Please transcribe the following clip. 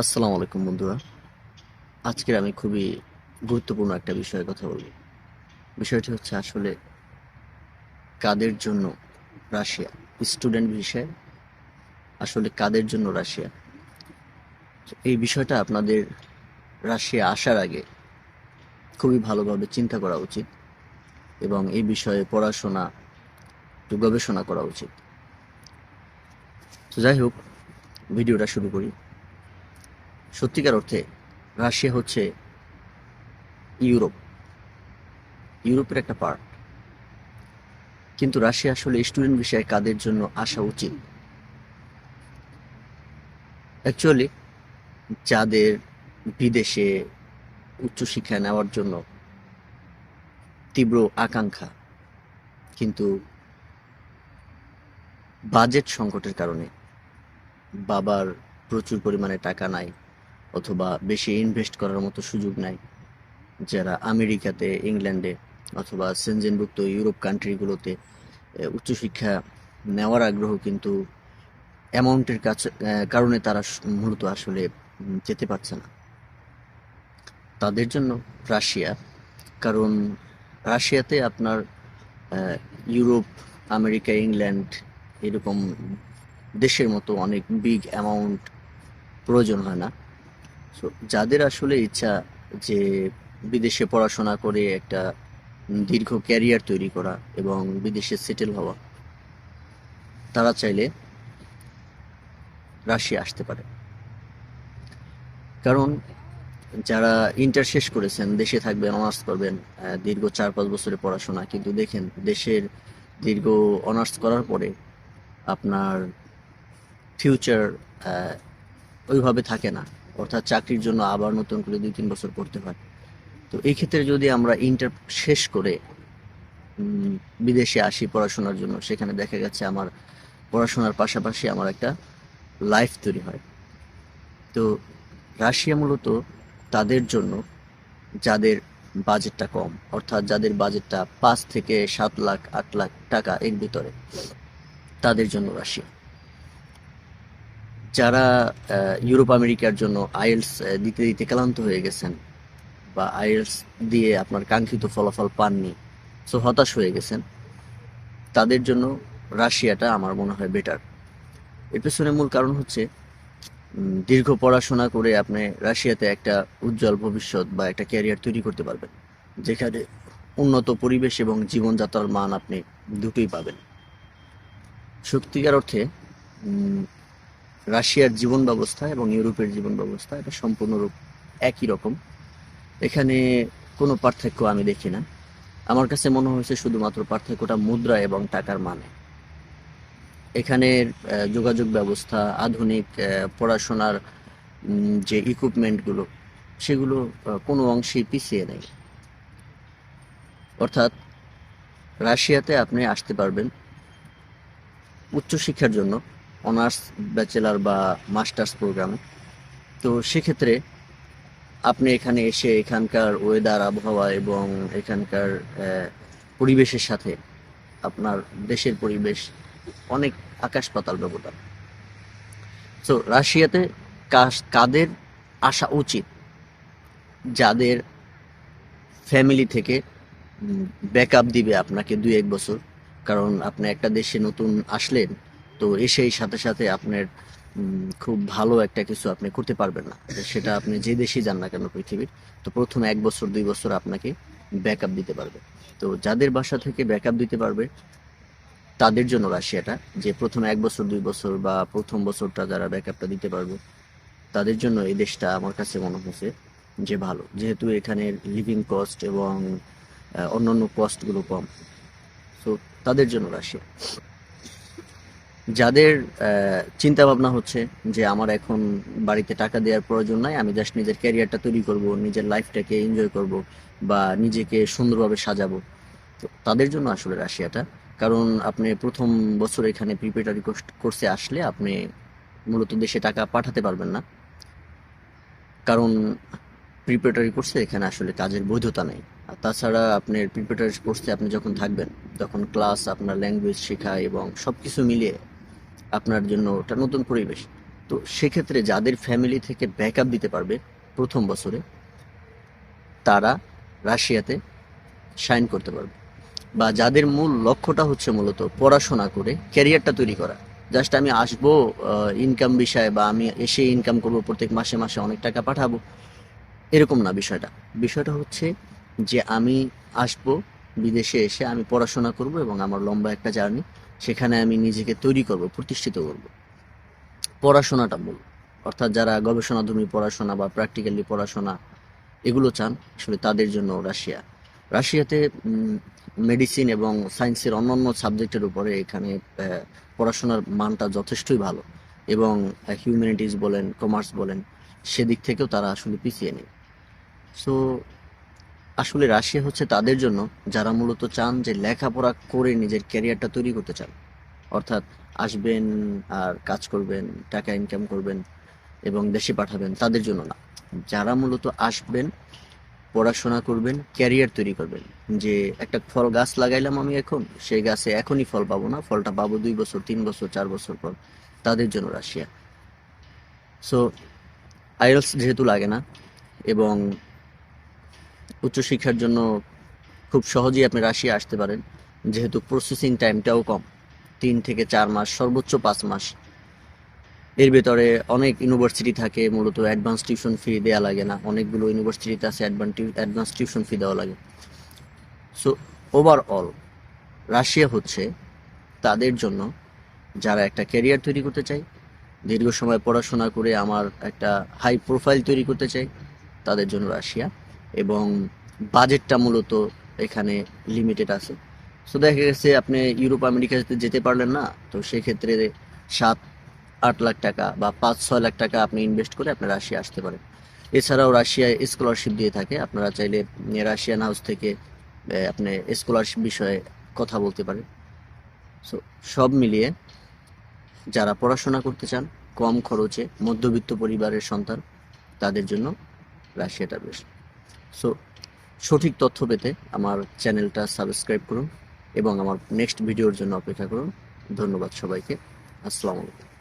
আসসালামু আলাইকুম বন্ধুরা। আজকের আমি খুবই গুরুত্বপূর্ণ একটা বিষয়ে কথা বলব। বিষয়টি হচ্ছে আসলে কাদের জন্য রাশিয়া? স্টুডেন্ট ভিসায় আসলে কাদের জন্য রাশিয়া? এই বিষয়টা আপনাদের রাশিয়া আসার আগে খুবই ভালোভাবে চিন্তা করা উচিত এবং এই বিষয়ে পড়াশোনা গবেষণা করা উচিত। তো যাই হোক, ভিডিওটা শুরু করি। সত্যিকার অর্থে রাশিয়া হচ্ছে ইউরোপ, ইউরোপের একটা পার্ট কিন্তু রাশিয়া আসলে স্টুডেন্ট বিষয়ে কাদের জন্য আসা উচিত? অ্যাকচুয়ালি যাদের বিদেশে উচ্চশিক্ষা নেওয়ার জন্য তীব্র আকাঙ্ক্ষা, কিন্তু বাজেট সংকটের কারণে বাবার প্রচুর পরিমাণে টাকা নাই অথবা বেশি ইনভেস্ট করার মতো সুযোগ নাই। যারা আমেরিকাতে, ইংল্যান্ডে অথবা সেনজেনভুক্ত ইউরোপ কান্ট্রিগুলোতে উচ্চশিক্ষা নেওয়ার আগ্রহ কিন্তু অ্যামাউন্টের কাছে কারণে তারা মূলত আসলে যেতে পারছে না। তাদের জন্য রাশিয়া, কারণ রাশিয়াতে আপনার ইউরোপ, আমেরিকা, ইংল্যান্ড এরকম দেশের মতো অনেক বিগ অ্যামাউন্ট প্রয়োজন হয় না। So, যাদের আসলে ইচ্ছা যে বিদেশে পড়াশোনা করে একটা দীর্ঘ ক্যারিয়ার তৈরি করা এবং বিদেশে সেটেল হওয়া তারা চাইলে রাশিয়া আসতে পারে। কারণ যারা ইন্টার শেষ করেছেন দেশে থাকবেন অনার্স করবেন দীর্ঘ চার পাঁচ বছরের পড়াশোনা কিন্তু দেখেন দেশের দীর্ঘ অনার্স করার পরে আপনার ফিউচার ওইভাবে থাকে না। অর্থাৎ চাকরির জন্য আবার নতুন করে দুই তিন বছর পড়তে হয়। তো এই ক্ষেত্রে যদি আমরা ইন্টার শেষ করে বিদেশে আসি পড়াশোনার জন্য, সেখানে দেখা গেছে আমার পড়াশোনার পাশাপাশি আমার একটা লাইফ তৈরি হয়। তো রাশিয়া মূলত তাদের জন্য যাদের বাজেটটা কম, অর্থাৎ যাদের বাজেটটা পাঁচ থেকে সাত লাখ, আট লাখ টাকা এর ভিতরে, তাদের জন্য রাশিয়া। যারা ইউরোপ, আমেরিকার জন্য আইএলস দিতে দিতে ক্লান্ত হয়ে গেছেন বা আইএলস দিয়ে আপনার কাঙ্ক্ষিত ফলাফল পাননি, সো হতাশ হয়ে গেছেন, তাদের জন্য রাশিয়াটা আমার মনে হয় বেটার এর পেছনে মূল কারণ হচ্ছে দীর্ঘ পড়াশোনা করে আপনি রাশিয়াতে একটা উজ্জ্বল ভবিষ্যৎ বা একটা ক্যারিয়ার তৈরি করতে পারবেন, যেখানে উন্নত পরিবেশ এবং জীবনযাত্রার মান আপনি দুটোই পাবেন। সত্যিকার অর্থে রাশিয়ার জীবন ব্যবস্থা এবং ইউরোপের জীবন ব্যবস্থা, এটা সম্পূর্ণরূপ একই রকম। এখানে কোনো পার্থক্য আমি দেখি না। আমার কাছে মনে হয়েছে শুধুমাত্র পার্থক্যটা মুদ্রা এবং টাকার মানে। এখানের যোগাযোগ ব্যবস্থা, আধুনিক পড়াশোনার যে ইকুইপমেন্টগুলো সেগুলো কোনো অংশেই পিছিয়ে নেই। অর্থাৎ রাশিয়াতে আপনি আসতে পারবেন উচ্চশিক্ষার জন্য। অনার্স, ব্যাচেলার বা মাস্টার্স প্রোগ্রামে। তো সেক্ষেত্রে আপনি এখানে এসে এখানকার ওয়েদার আবহাওয়া এবং এখানকার পরিবেশের সাথে আপনার দেশের পরিবেশ অনেক আকাশ পাতাল ব্যবধান। তো রাশিয়াতে কাদের আসা উচিত? যাদের ফ্যামিলি থেকে ব্যাকআপ দিবে আপনাকে দুই এক বছর। কারণ আপনি একটা দেশে নতুন আসলেন তো এসেই সাথে সাথে আপনার খুব ভালো একটা কিছু আপনি করতে পারবেন না। সেটা আপনি যে দেশেই যান না কেন পৃথিবীর, তো প্রথম এক বছর, দুই বছর আপনাকে ব্যাকআপ দিতে পারবে। তো যাদের বাসা থেকে ব্যাকআপ দিতে পারবে, তাদের জন্য রাশিয়াটা, যে প্রথমে এক বছর, দুই বছর বা প্রথম বছরটা যারা ব্যাকআপটা দিতে পারবে, তাদের জন্য এই দেশটা আমার কাছে মনে হয়েছে যে ভালো। যেহেতু এখানে লিভিং কস্ট এবং অন্যান্য কস্টগুলো কম সো তাদের জন্য রাশিয়া। যাদের চিন্তা ভাবনা হচ্ছে যে আমার এখন বাড়িতে টাকা দেওয়ার প্রয়োজন নাই, আমি জাস্ট নিজের ক্যারিয়ারটা তৈরি করব, নিজের লাইফটাকে এনজয় করব বা নিজেকে সুন্দরভাবে সাজাবো। তো তাদের জন্য আসলে রাশিয়াটা। কারণ আপনি প্রথম বছর এখানে প্রিপারেটরি কোর্সে আসলে আপনি মূলত দেশে টাকা পাঠাতে পারবেন না। কারণ প্রিপারেটরি কোর্সে এখানে আসলে কাজের বৈধতা নেই। আর তাছাড়া আপনার প্রিপেটারি কোর্সে আপনি যখন থাকবেন, তখন ক্লাস আপনার ল্যাঙ্গুয়েজ শেখা এবং সব কিছু মিলিয়ে আপনার জন্য ওটা নতুন পরিবেশ। তো সেক্ষেত্রে যাদের ফ্যামিলি থেকে ব্যাকআপ দিতে পারবে প্রথম বছরে, তারা রাশিয়াতে সাইন করতে পারবে। বা যাদের মূল লক্ষ্যটা হচ্ছে মূলত পড়াশোনা করে ক্যারিয়ারটা তৈরি করা। জাস্ট আমি আসব ইনকাম বিষয়ে বা আমি এসে ইনকাম করব, প্রত্যেক মাসে মাসে অনেক টাকা পাঠাবো, এরকম না বিষয়টা। বিষয়টা হচ্ছে যে আমি আসব বিদেশে এসে আমি পড়াশোনা করব এবং আমার লম্বা একটা জার্নি সেখানে আমি নিজেকে তৈরি করব, প্রতিষ্ঠিত করব। পড়াশোনাটা মূল। অর্থাৎ যারা গবেষণাধর্মী পড়াশোনা বা প্র্যাকটিক্যালি পড়াশোনা এগুলো চান, আসলে তাদের জন্য রাশিয়া। রাশিয়াতে মেডিসিন এবং সায়েন্সের অন্যান্য সাবজেক্টের উপরে এখানে পড়াশোনার মানটা যথেষ্টই ভালো এবং হিউম্যানিটিস বলেন কমার্স বলেন, সেদিক থেকেও তারা আসলে পিছিয়ে নেই। সো আসলে রাশিয়া হচ্ছে তাদের জন্য যারা মূলত চান যে লেখাপড়া করে নিজের ক্যারিয়ারটা তৈরি করতে চান। অর্থাৎ আসবেন আর কাজ করবেন, টাকা ইনকাম করবেন এবং দেশে পাঠাবেন, তাদের জন্য না। যারা মূলত আসবেন, পড়াশোনা করবেন, ক্যারিয়ার তৈরি করবেন। যে একটা ফল গাছ লাগাইলাম আমি এখন, সেই গাছে এখনই ফল পাবো না, ফলটা পাবো দুই বছর, তিন বছর, চার বছর পর। তাদের জন্য রাশিয়া। সো আইএলস যেহেতু লাগে না এবং উচ্চশিক্ষার জন্য খুব সহজেই আপনি রাশিয়া আসতে পারেন, যেহেতু প্রসেসিং টাইমটাও কম। তিন থেকে চার মাস, সর্বোচ্চ পাঁচ মাস। এর ভেতরে অনেক ইউনিভার্সিটি থাকে, মূলত অ্যাডভান্স টিউশন ফি দেওয়া লাগে না। অনেকগুলো ইউনিভার্সিটিতে আছে অ্যাডভান্স টিউশন ফি দেওয়া লাগে। সো ওভারঅল রাশিয়া হচ্ছে তাদের জন্য যারা একটা ক্যারিয়ার তৈরি করতে চায়, দীর্ঘ সময় পড়াশোনা করে আমার একটা হাই প্রোফাইল তৈরি করতে চাই তাদের জন্য রাশিয়া। এবং বাজেটটা মূলত এখানে লিমিটেড আছে। সো দেখা গেছে আপনি ইউরোপ আমেরিকাতে যেতে পারলেন না, তো সেক্ষেত্রে সাত, আট লাখ টাকা বা পাঁচ, ছয় লাখ টাকা আপনি ইনভেস্ট করে আপনি রাশিয়া আসতে পারেন। এছাড়াও রাশিয়ায় স্কলারশিপ দিয়ে থাকে, আপনারা চাইলে রাশিয়ান হাউস থেকে আপনি স্কলারশিপ বিষয়ে কথা বলতে পারেন। সো সব মিলিয়ে যারা পড়াশোনা করতে চান, কম খরচে মধ্যবিত্ত পরিবারের সন্তান, তাদের জন্য রাশিয়াটা বেশ সো সঠিক তথ্য পেতে আমার চ্যানেলটা সাবস্ক্রাইব করুন এবং আমার নেক্সট ভিডিওর জন্য অপেক্ষা করুন। ধন্যবাদ সবাইকে। আসসালামু আলাইকুম।